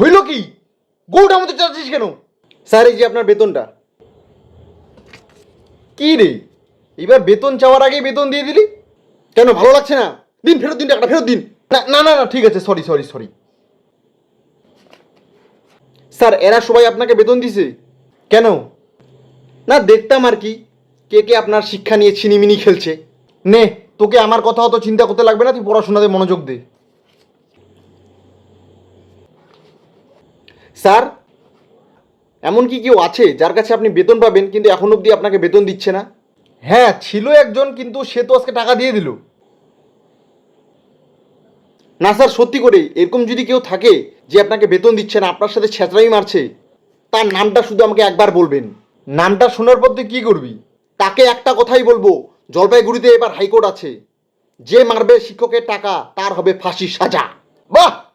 হইল কি? গৌটা মতো চাচ্ছিস কেন? স্যার, এই যে আপনার বেতনটা। কি রে? এবার বেতন চাওয়ার আগেই বেতন দিয়ে দিলি? কেন, ভালো লাগছে না? দিন, ফেরত দিন টাকাটা, ফেরত দিন। না না না ঠিক আছে সরি সরি সরি স্যার, এরা সবাই আপনাকে বেতন দিছে। কেন? না, দেখতাম আর কি, কে কে আপনার শিক্ষা নিয়ে ছিনিমিনি খেলছে। নে, তোকে আমার কথা অত চিন্তা করতে লাগবে না, তুই পড়াশোনাতে মনোযোগ দে। স্যার এমন কি কেউ আছে যার কাছে আপনি বেতন পাবেন কিন্তু এখন অবধি আপনাকে বেতন দিচ্ছে না? হ্যাঁ ছিল একজন কিন্তু সে তো আজকে টাকা দিয়ে দিল। না স্যার সত্যি করে এরকম যদি কেউ থাকে যে আপনাকে বেতন দিচ্ছে না আপনার সাথে ছেঁচড়ামি মারছে তার নামটা শুধু আমাকে একবার বলবেন। নামটা শোনার পর তুই কী করবি? তাকে একটা কথাই বলব জলপাইগুড়িতে এবার হাইকোর্ট আছে। যে মারবে শিক্ষকের টাকা তার হবে ফাঁসির সাজা। বাহ!